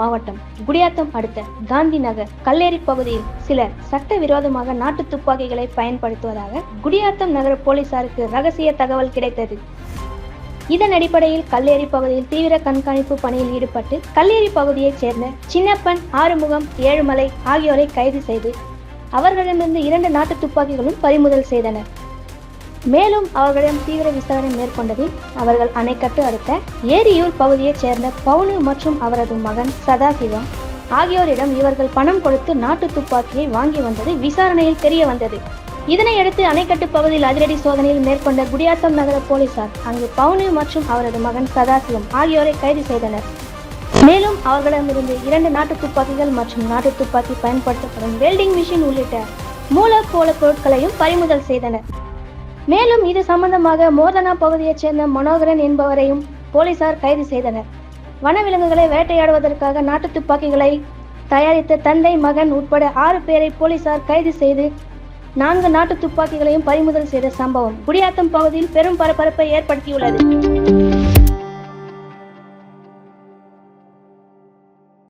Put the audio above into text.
மாவட்டம் குடியாத்தம் அடுத்த காந்தி நகர் கல்லேரி பகுதியில் சிலர் சட்டவிரோதமாக நாட்டு துப்பாக்கிகளை பயன்படுத்துவதாக குடியாத்தம் நகர போலீசாருக்கு ரகசிய தகவல் கிடைத்தது. இதன் அடிப்படையில் கல்லேரி பகுதியில் தீவிர கண்காணிப்பு பணியில் ஈடுபட்டு கல்லேரி பகுதியைச் சேர்ந்த சின்னப்பன் ஆறுமுகம் ஏழுமலை ஆகியோரை கைது செய்து அவர்களிடமிருந்து இரண்டு நாட்டு துப்பாக்கிகளும் பறிமுதல் செய்தனர். மேலும் அவர்களிடம் தீவிர விசாரணை மேற்கொண்டதில் அவர்கள் அணைக்கட்டு அடுத்த ஏரியூர் பகுதியைச் சேர்ந்த பவுனு மற்றும் அவரது மகன் சதாசிவம் ஆகியோரிடம் இவர்கள் பணம் கொடுத்து நாட்டு துப்பாக்கியை வாங்கி வந்தது விசாரணையில் தெரிய வந்தது. இதனையடுத்து அணைக்கட்டு பகுதியில் அதிரடி சோதனையில் மேற்கொண்ட குடியாத்தம் நகர போலீசார் அங்கு பவுனு மற்றும் அவரது மகன் சதாசிவம் ஆகியோரை கைது செய்தனர். மேலும் அவர்களிடமிருந்து இரண்டு நாட்டு துப்பாக்கிகள் மற்றும் நாட்டு துப்பாக்கி பயன்படுத்தப்படும் வெல்டிங் மிஷின் உள்ளிட்ட மூலப்போல பொருட்களையும் பறிமுதல் செய்தனர். மேலும் இது சம்பந்தமாக மோதனா பகுதியைச் சேர்ந்த மனோகரன் என்பவரையும் போலீசார் கைது செய்தனர். வனவிலங்குகளை வேட்டையாடுவதற்காக நாட்டு துப்பாக்கிகளை தயாரித்த தந்தை மகன் உட்பட ஆறு பேரை போலீசார் கைது செய்து நான்கு நாட்டு துப்பாக்கிகளையும் பறிமுதல் செய்த சம்பவம். குடியாத்தம் பகுதியில் பெரும் பரபரப்பை ஏற்படுத்தியுள்ளது.